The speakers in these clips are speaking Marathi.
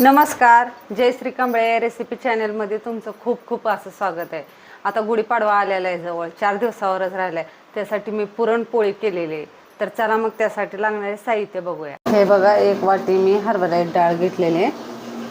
नमस्कार जय श्री कांबळे रेसिपी चॅनलमध्ये तुमचं खूप खूप असं स्वागत आहे. आता गुढीपाडवा आलेला आहे जवळ चार दिवसावरच राहिला आहे त्यासाठी मी पुरणपोळी केलेली आहे. तर चला मग त्यासाठी लागणारे साहित्य बघूया. हे बघा एक वाटी मी हरभरा डाळ घेतलेली आहे.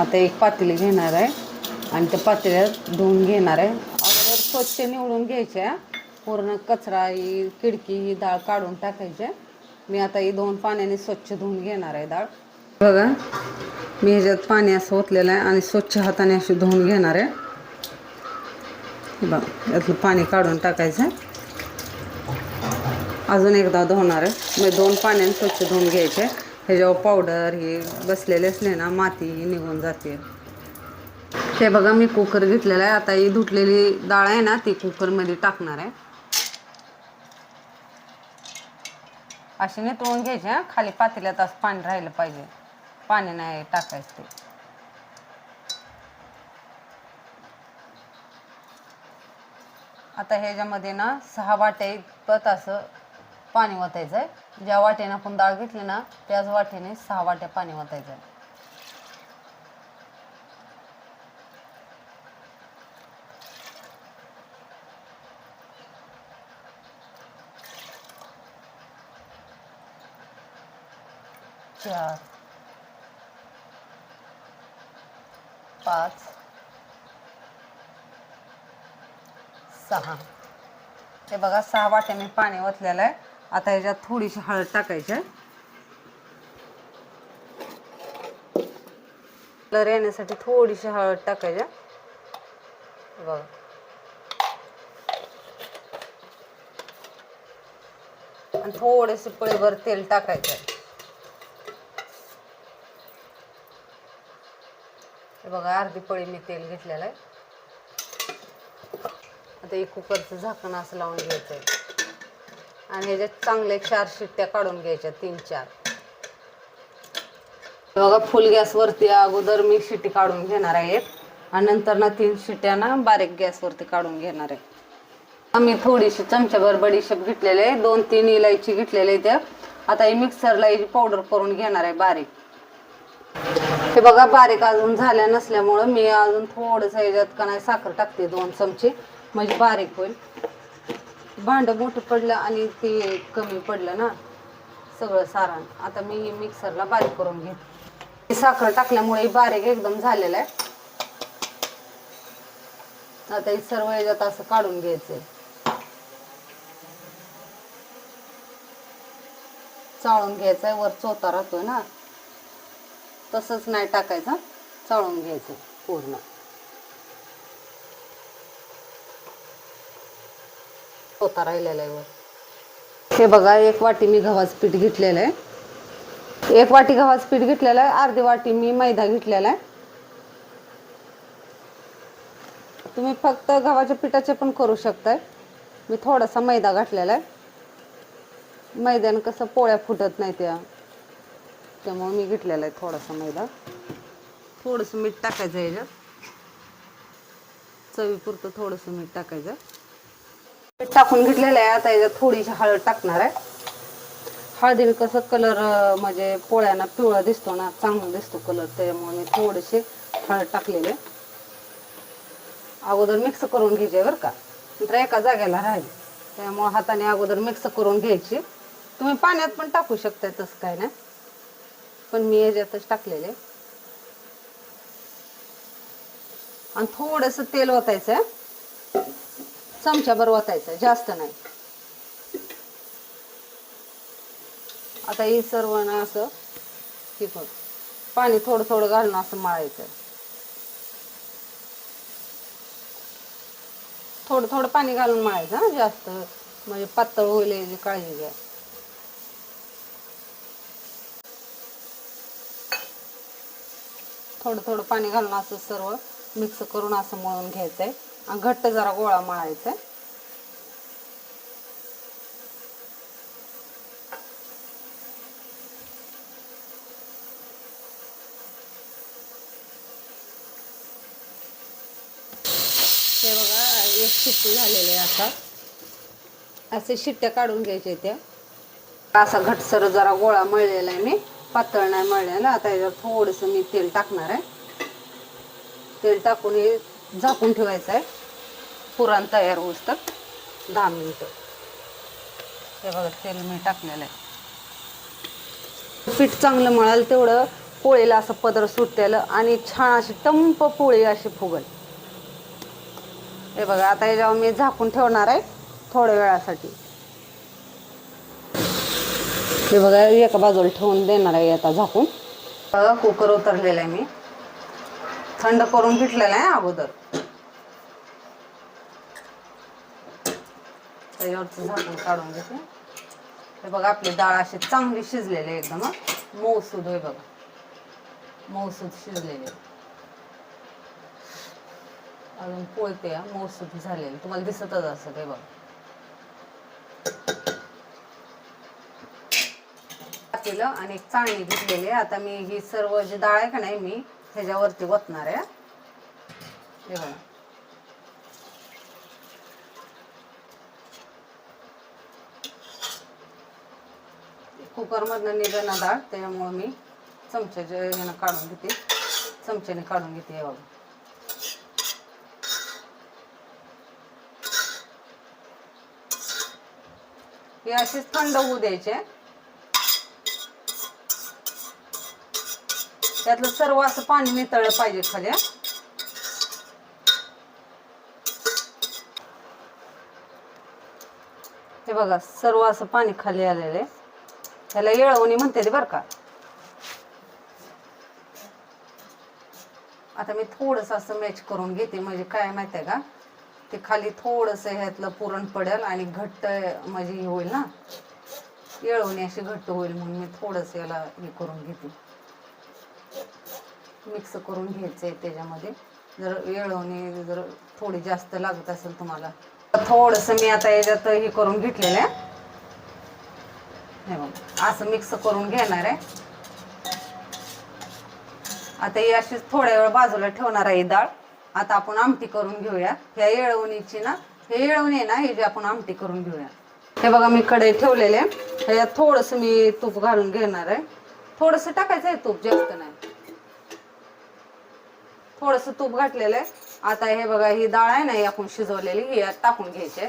आता एक पातेली घेणार आहे आणि त्या पातेल्यात धुवून घेणार आहे. अगोदर स्वच्छ निवडून घ्यायच्या पूर्ण कचरा ही खिडकी ही डाळ काढून टाकायची मी आता ही दोन पाण्याने स्वच्छ धुवून घेणार आहे डाळ. बघा मी ह्याच्यात पाणी असं ओतलेलं आहे आणि स्वच्छ हाताने अशी धुवून घेणार आहे. बघा यातलं पाणी काढून टाकायचं अजून एकदा धुवणार आहे. मी दोन पाण्याने स्वच्छ धुवून घ्यायचे. ह्याच्यावर पावडर हे बसलेले असले ना माती निघून जाते. हे बघा मी कुकर घेतलेला आहे. आता ही धुतलेली डाळ आहे ना ती कुकरमध्ये टाकणार आहे. अशी नितळून घ्यायची हा. खाली पातेल्यात असं पाणी राहिलं पाहिजे. पाणी नाही टाकायचं ते. आता ह्याच्यामध्ये ना सहा वाट्या इतपत असं पाणी ओतायचं आहे ज्या वाट्याने आपण डाळ घेतली ना त्याच वाट्याने सहा वाट्या पाणी ओतायचं आहे चार. पाच सहा. हे बघा सहा वाट्या मी पाणी ओतलेलं आहे. आता ह्याच्यात थोडीशी हळद टाकायची आहे. कलर येण्यासाठी थोडीशी हळद टाकायची बघा. आणि थोडेसे पळीभर तेल टाकायचं आहे हे बघा अर्धी पळी मी तेल घेतलेलं आहे. आता एक कुकरचं झाकण असं लावून घ्यायचं आहे आणि ह्याच्यात चांगले चार शिट्ट्या काढून घ्यायच्या तीन चार. बघा फुल गॅसवरती अगोदर मी शिट्टी काढून घेणार आहे एक. आणि नंतर ना तीन शिट्ट्या ना बारीक गॅसवरती काढून घेणार आहे. आम्ही थोडीशी चमच्याभर बडीशेप घेतलेले आहे. दोन तीन इलायची घेतलेले आहे त्या. आता हे मिक्सरला पावडर करून घेणार आहे बारीक. हे बघा बारीक अजून झाल्या नसल्यामुळं मी अजून थोडंसं याच्यात का नाही साखर टाकते दोन चमचे. म्हणजे बारीक होईल. भांडं मोठं पडलं आणि ते कमी पडलं ना सगळं सारण. आता मी मिक्सरला बारीक करून घेते. साखर टाकल्यामुळे बारीक एकदम झालेलं आहे. आता हे सर्व याच्यात असं काढून घ्यायचंय. चाळून घ्यायचंय वर चोता राहतोय ना. तसंच नाही टाकायचं. चाळून घ्यायचं पूर्ण. होता राहिलेला आहे हे बघा एक वाटी मी गव्हाचं पीठ घेतलेलं आहे. एक वाटी गव्हाचं पीठ घेतलेलं आहे. अर्धी वाटी मी मैदा घेतलेला आहे. तुम्ही फक्त गव्हाच्या पिठाचे पण करू शकताय. मी थोडासा मैदा घातलेला आहे. मैद्यानं कसं पोळ्या फुटत नाही त्या. त्यामुळे मी घेतलेला आहे थोडासा मैदा. थोडंसं मीठ टाकायचं आहे याच्यात. चवीपुरतं थोडंसं मीठ टाकायचं. मीठ टाकून घेतलेलं आहे. आता याच्यात थोडीशी हळद टाकणार आहे. हळदीने कसं कलर म्हणजे पोळ्यांना पिवळा दिसतो ना चांगला दिसतो कलर त्यामुळे मी थोडेसे हळद टाकलेले अगोदर मिक्स करून घ्यायचे बरं का. नंतर एका जागेला राहील. त्यामुळे हाताने अगोदर मिक्स करून घ्यायची. तुम्ही पाण्यात पण टाकू शकताय तसं काय नाही. पण मी याच्यातच टाकलेले. आणि थोडस तेल ओतायचं. चमच्याभर ओतायचं जास्त नाही. आता ही सर्व ना असं हे बघ पाणी थोडं थोडं घालून असं मळायचं. थोडं थोडं पाणी घालून मळायचं जास्त. म्हणजे पातळ होईल याची काळजी घ्या. थोडं थोडं पाणी घालून असं सर्व मिक्स करून असं मळून घ्यायचं आणि घट्ट जरा गोळा मळायचा आहे हे बघा एक शिट्टी झालेली आहे आता. असे शिट्ट्या काढून घ्यायच्या त्या. असा घटसर जरा गोळा मळलेला आहे मी. पातळ नाही मळलेलं आता याच्यावर थोडंसं मी तेल टाकणार आहे. तेल टाकून हे झाकून ठेवायचं आहे पुरण तयार होऊस तर. दहा मिनिटं. हे बघा तेल मी टाकलेलं आहे. पीठ चांगलं मळाल तेवढं पोळीला असं पदर सुटतेलं आणि छान अशी टंप पोळी अशी फुगल. हे बघा आता याच्यावर मी झाकून ठेवणार आहे थोड्या वेळासाठी. हे बघा एका बाजूला ठेवून देणार आहे आता झाकून. बघा कुकर उतरलेला आहे मी. थंड करून घेतलेला आहे अगोदर. त्याच्यावरचं झाकून काढून घेते. हे बघा आपली डाळ अशी चांगली शिजलेली आहे एकदम मऊसूद होय बघा. मऊसूद शिजलेली आहे. अजून पोळते मऊसूद झालेली. तुम्हाला दिसतच असं ते बघा. केलं आणि एक चाळणी घेतलेली आहे. आता मी ही सर्व जी डाळ आहे का नाही मी ह्याच्यावरती ओतणार आहे. हे बघा. कुकरमधनं निघणं डाळ त्याच्यामुळं मी चमच्याच्या ह्यानं काढून घेते. चमच्याने काढून घेते हे बघा. हे अशीच थंड होऊ द्यायचे. त्यातलं सर्व असं पाणी नितळलं पाहिजे खाली हे. बघा सर्व असं पाणी खाली आलेलं आहे. त्याला येळवणी म्हणते ते बरं का. आता मी थोडस असं मॅच करून घेते म्हणजे काय माहिती आहे का? ते खाली थोडस ह्यातलं पुरण पडेल आणि घट्ट म्हणजे हे होईल ना. येळवणी अशी घट्ट होईल म्हणून मी थोडस याला हे करून घेते. मिक्स करून घ्यायचं आहे त्याच्यामध्ये. जर येळवणी जर थोडी जास्त लागत असेल तुम्हाला थोडस मी आता याच्यात हे करून घेतलेलं आहे. हे बघ असं मिक्स करून घेणार आहे. आता ही अशीच थोड्या वेळ बाजूला ठेवणार आहे डाळ. आता आपण आमटी करून घेऊया. ह्या येळवणीची ना हे येळवणी आहे ना ही आपण आमटी करून घेऊया. हे बघा मी कडे ठेवलेले ह्याच्यात थोडस मी तूप घालून घेणार आहे. थोडस टाकायचं आहे तूप जास्त नाही. थोडस तूप घातलेलं आहे. आता हे बघा ही डाळ आहे ना ही आपण शिजवलेली ही टाकून घ्यायची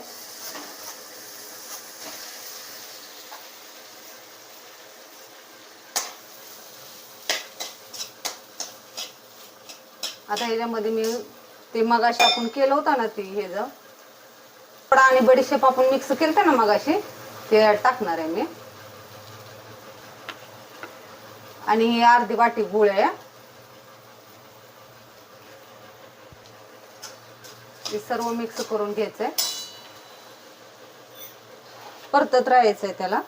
आता ह्याच्यामध्ये मी ते मगाशी आपण केलं होतं ना ती हे ज आणि बडीशेप आपण मिक्स केलं ना मगाशी ते यात टाकणार आहे मी. आणि ही अर्धी वाटी गुळ आहे. हे सर्व मिक्स करून घ्यायचंय. परतत राहायचंय त्याला.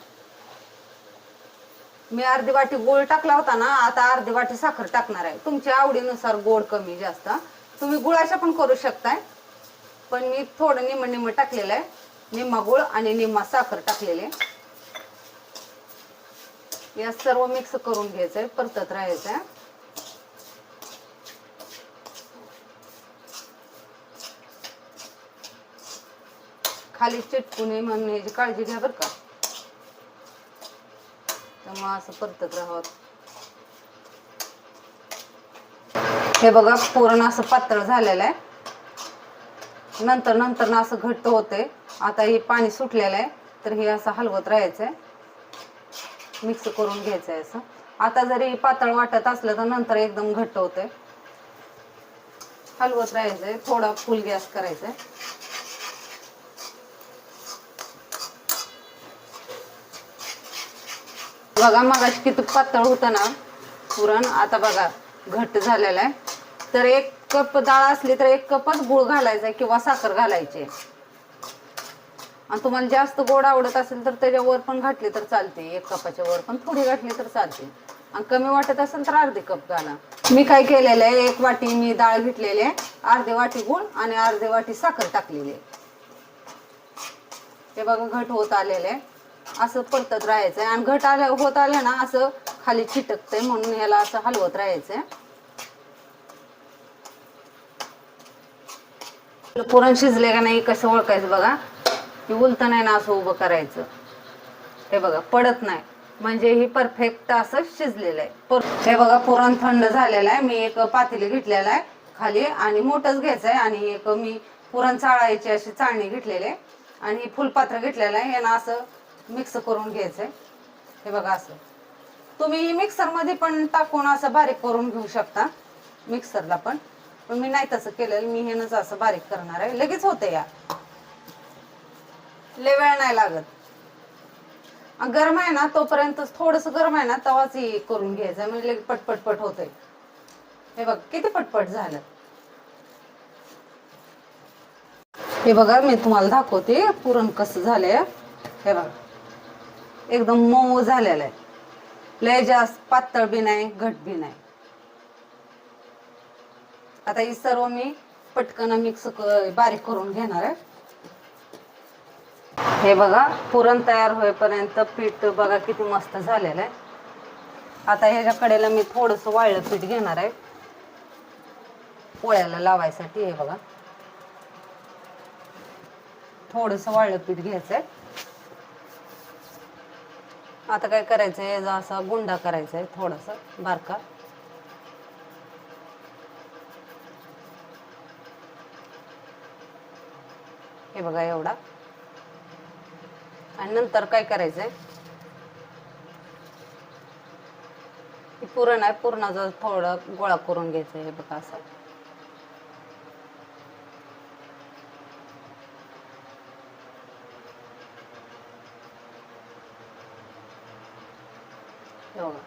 मी अर्धी वाटी गोड टाकला होता ना आता अर्धी वाटी साखर टाकणार आहे. तुमच्या आवडीनुसार गोड कमी जास्त. तुम्ही गुळाच्या पण करू शकताय. पण मी थोडं निम निम टाकलेलं आहे. निम्मा गुळ आणि निम्मा साखर टाकलेले. या सर्व मिक्स करून घ्यायचंय परतत राहायचंय. खाली चिटकू नये म्हणून याची काळजी घ्या बरं का. तर मग असं परतत राहावं. हे बघा पुरण असं पातळ झालेलं आहे. नंतर नंतर ना असं घट्ट होते आता हे पाणी सुटलेलं आहे तर हे असं हलवत राहायचंय. मिक्स करून घ्यायचं आहे असं. आता जरी पातळ वाटत असलं तर नंतर एकदम घट्ट होते हलवत राहायचंय थोडा फुल गॅस करायचा बघा मगाशी किती पातळ होतं ना पुरण. आता बघा घट्ट झालेलं आहे. तर एक कप डाळ असली तर एक कपच गुळ घालायचा किंवा साखर घालायची. आणि तुम्हाला जास्त गोड आवडत असेल तर त्याच्यावर पण घातली तर चालते. एक कपाच्या वर पण थोडी घातली तर चालते. आणि कमी वाटत असेल तर अर्धी कप घाला. मी काय केलेलं आहे एक वाटी मी डाळ घेतलेली आहे अर्धी वाटी गुळ आणि अर्धी वाटी साखर टाकलेली आहे. हे बघा घट होत आलेलं आहे. असं परतत राहायचंय. आणि घट आल्या होत आलं ना असं खाली चिटकतंय म्हणून ह्याला असं हलवत राहायचंय. पुरण शिजले का नाही कसं ओळखायचं बघा. की उलतं नाही ना असं उभं करायचं. हे बघा पडत नाही. म्हणजे ही परफेक्ट असं शिजलेलं आहे. हे बघा पुरण थंड झालेलं आहे. मी एक पातेली घेतलेला आहे खाली आणि मोठंच घ्यायचं आहे. आणि एक मी पुरण चाळायची अशी चाळणी घेतलेली आहे. आणि फुलपात्र घेतलेलं आहे. हे ना असं मिक्स करून घ्यायचं. आहे हे बघा असं. तुम्ही मिक्सरमध्ये पण टाकून असं बारीक करून घेऊ शकता. मिक्सरला पण. पण मी नाही तसं केलेलं. मी हेनच असं बारीक करणार आहे. लगेच होते या. लय वेळ नाही लागत. गरम आहे ना तोपर्यंत थोडस गरम आहे ना तवाच हे करून घ्यायचं. म्हणजे लगेच पटपटपट होतंय. हे बघ किती पटपट झालं. हे बघा मी तुम्हाला दाखवते पुरण कसं झालंय. हे बघा. एकदम मऊ झालेला आहे. लय जास्त पातळ बी नाही घट बी नाही. आता ही सर्व मी पटकन मिक्स बारीक करून घेणार आहे. हे बघा पुरण तयार होईपर्यंत पीठ बघा किती मस्त झालेलं आहे. आता ह्याच्या कडेला मी थोडस वाळलं पीठ घेणार आहे. पोळ्याला लावायसाठी हे बघा. थोडस वाळलं पीठ घ्यायचंय. आता काय करायचंय? याचा असा गुंडा करायचा आहे थोडासा बारका. हे बघा एवढा. आणि नंतर काय करायचंय? पुरण आहे पुरणाचा थोडा गोळा करून घ्यायचा हे बघा असं. एवढं.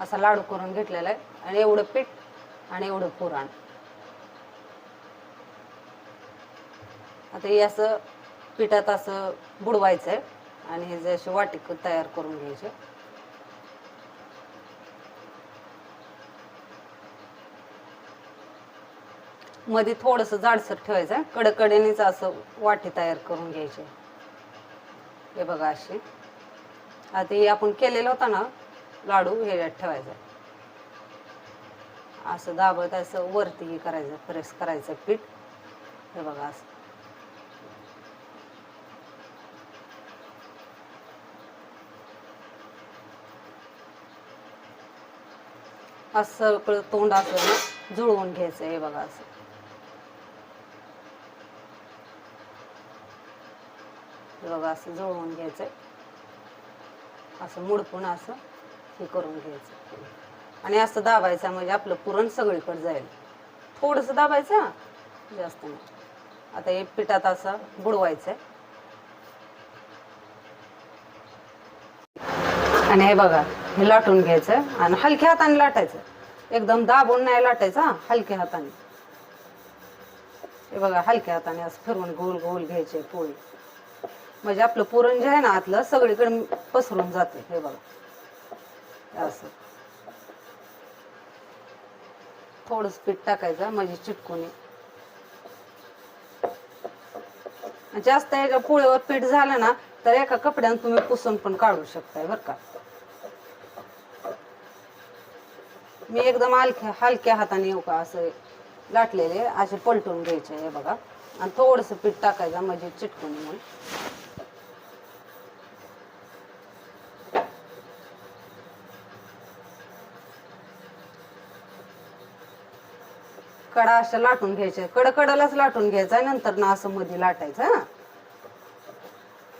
असा लाडू करून घेतलेला आहे. आणि एवढं पीठ आणि एवढं पुरण. आता हे असं पिठात असं बुडवायचं आहे आणि हे जे असे वाटी तयार करून घ्यायचे. मध्ये थोडस जाडसर ठेवायचं कडकडीनेच असं वाटी तयार करून घ्यायचे. हे बघा अशी. आता हे आपण केलेलं होतं ना लाडू हे ठेवायचा. असं दाबत असं वरती हे करायचं प्रेस करायचं पीठ. हे बघा असं. असं सगळं तोंड असं जुळवून घ्यायचं हे बघा असं. हे बघा असं जुळवून घ्यायचंय. असं मुडपून असं. हे करून घ्यायचं. आणि असं दाबायचं म्हणजे आपलं पुरण सगळीकडे जाईल. थोडस दाबायचं जास्त नाही. आता हे पिठात असं बुडवायचंय. आणि हे बघा हे लाटून घ्यायचं आणि हलक्या हाताने लाटायचं. एकदम दाबून नाही लाटायचं हा हलक्या हाताने. हे बघा हलक्या हाताने असं फिरवून गोल गोल घ्यायचे पोळी. म्हणजे आपलं पुरण जे आहे ना आतलं सगळीकडे पसरून जाते हे बघा. असं. थोडंच पीठ टाकायचं म्हणजे चिटकून. जास्त एका पोळीवर पीठ झालं ना तर एका कपड्यानं तुम्ही पुसून पण काढू शकताय बर का. मी एकदम हलक्या हलक्या हाताने येऊ का असं लाटलेले असे पलटून घ्यायचे हे बघा. आणि थोडस पीठ टाकायचं म्हणजे चिटकून म्हणून कडा अशा लाटून घ्यायच्या. कडकडालाच लाटून घ्यायचा नंतर ना असं मध्ये लाटायचं हा.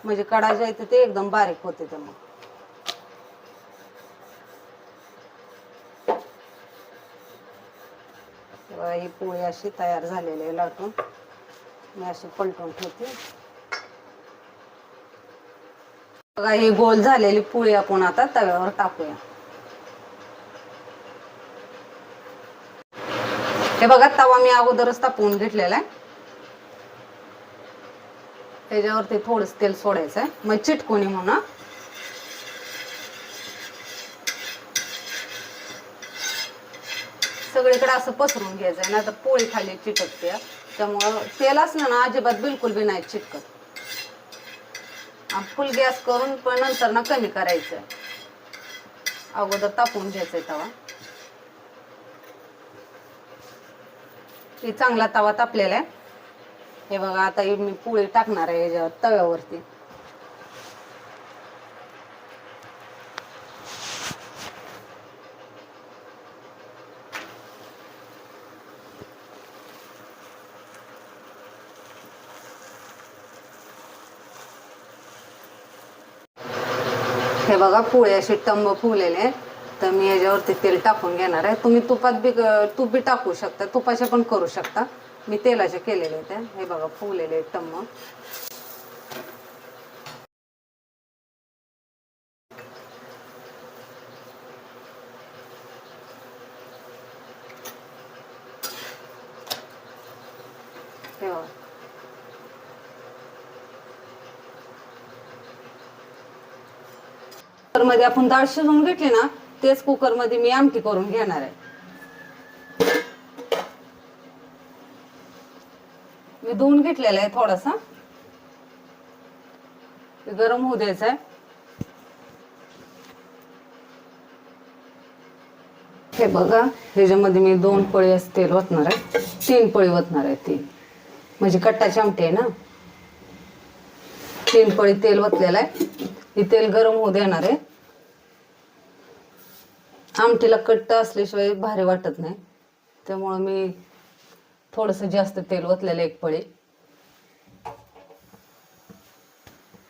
म्हणजे कडा जे आहे ते एकदम बारीक होते ते मग. ही पोळी अशी तयार झालेली आहे लाटून. मी अशी पलटून ठेवते. बघा ही गोल झालेली पोळी आपण आता तव्यावर टाकूया. हे बघा तवा मी अगोदरच तापवून घेतलेला आहे. त्याच्यावरती थोडस तेल सोडायचं आहे. मग चिटकोणी म्हणा सगळीकडे असं पसरून घ्यायचंय ना तर पोळी खाली चिटकते. त्यामुळं तेल असलं ना अजिबात बिलकुल बी नाही चिटकत. फुल गॅस करून पण नंतर ना कमी करायचं अगोदर तापवून घ्यायचंय तवा. की चांगला तवा तापलेला आहे. हे बघा आता मी पोळी टाकणार आहे याच्यावर तव्यावरती. हे बघा पोळी अशी टंब फुलेले तर मी याच्यावरती तेल टाकून घेणार आहे. तुम्ही तुपात बी तूप बी टाकू शकता. तुपाचे पण करू शकता. मी तेलाचे केलेले आहेत हे. बघा फुगलेले आहेत टम्म. मध्ये आपण डाळ शिजवून घेतली ना तेच कुकरमध्ये मी आमटी करून घेणार आहे. मी धुवून घेतलेला आहे थोडासा. गरम होऊ द्यायचं आहे. हे बघा ह्याच्यामध्ये मी दोन पळी असं तेल ओतणार आहे. तीन पळी ओतणार आहे तीन म्हणजे कट्टाची आमटी आहे ना? तीन पळी तेल ओतलेलं आहे. हे तेल गरम होऊ देणार आहे. आमटीला कट्ट असल्याशिवाय भारी वाटत नाही. त्यामुळं मी थोडंसं जास्त तेल ओतलेलं एक पळी.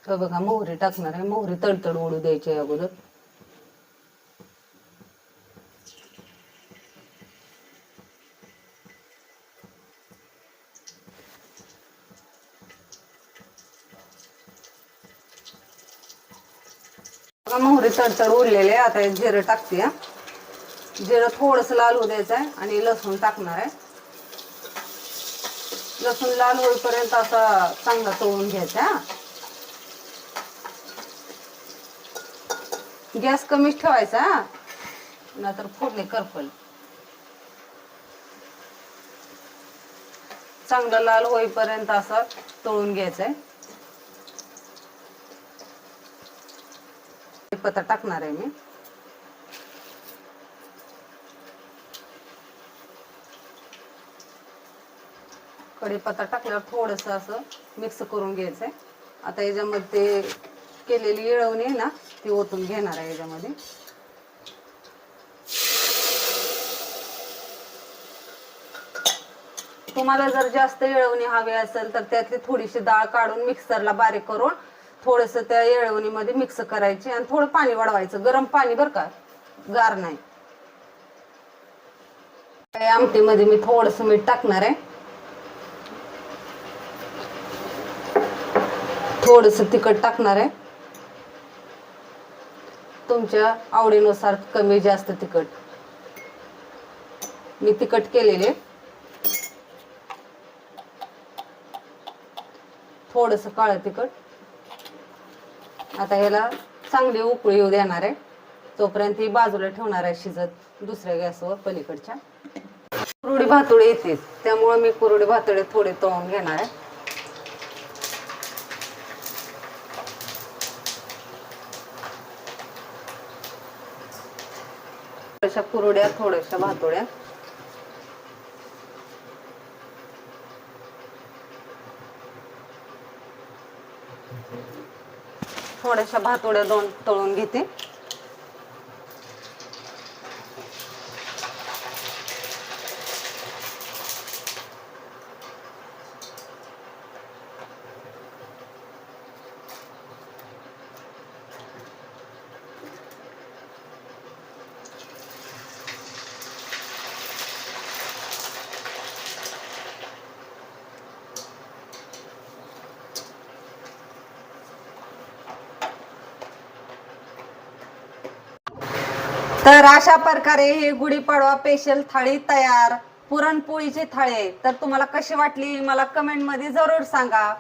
तर बघा मोहरी टाकणार आहे. मोहरी तडतड ओढू द्यायची आहे अगोदर. मोहरी तडतड उरलेले आता जिरं टाकते हा. जिरं थोडस लाल होऊ द्यायचं आहे आणि लसूण टाकणार आहे लसूण लाल होईपर्यंत असा चांगला तळून घ्यायचा हा. गॅस कमीच ठेवायचा हा. नाहीतर फोडणी करपल चांगलं लाल होईपर्यंत असं तळून घ्यायचंय पत्ता टाकणार आहे मी कढीपत्ता टाकल्यावर थोडस असं मिक्स करून घ्यायचं आहे आता याच्यामध्ये केलेली येळवणी आहे ना ती ओतून घेणार आहे याच्यामध्ये. तुम्हाला जर जास्त येळवणी हवी असेल तर त्यातली थोडीशी डाळ काढून मिक्सरला बारीक करून थोडस त्या येळवणीमध्ये मिक्स करायची आणि थोडं पाणी वाढवायचं. गरम पाणी बरं का गार नाही. आमटीमध्ये मी थोडस मीठ टाकणार आहे. थोडस तिखट टाकणार आहे. तुमच्या आवडीनुसार कमी जास्त तिखट. मी तिखट केलेले. थोडस काळं तिखट. आता ह्याला चांगली उकळी येऊ देणार आहे. तोपर्यंत ही बाजूला ठेवणार आहे शिजत दुसऱ्या गॅसवर पलीकडच्या. कुरडी भातुळे येते त्यामुळे मी कुरडी भातुळे थोडे तळून घेणार आहे. थोड्याशा कुरड्या थोड्याशा भातोड्या. थोड्याशा भातोड्या दोन तळून घेते. तर अशा प्रकारे हे गुढीपाडवा स्पेशल थाळी तयार पुरणपोळीची थाळी. तर तुम्हाला कशी वाटली मला कमेंटमध्ये जरूर सांगा.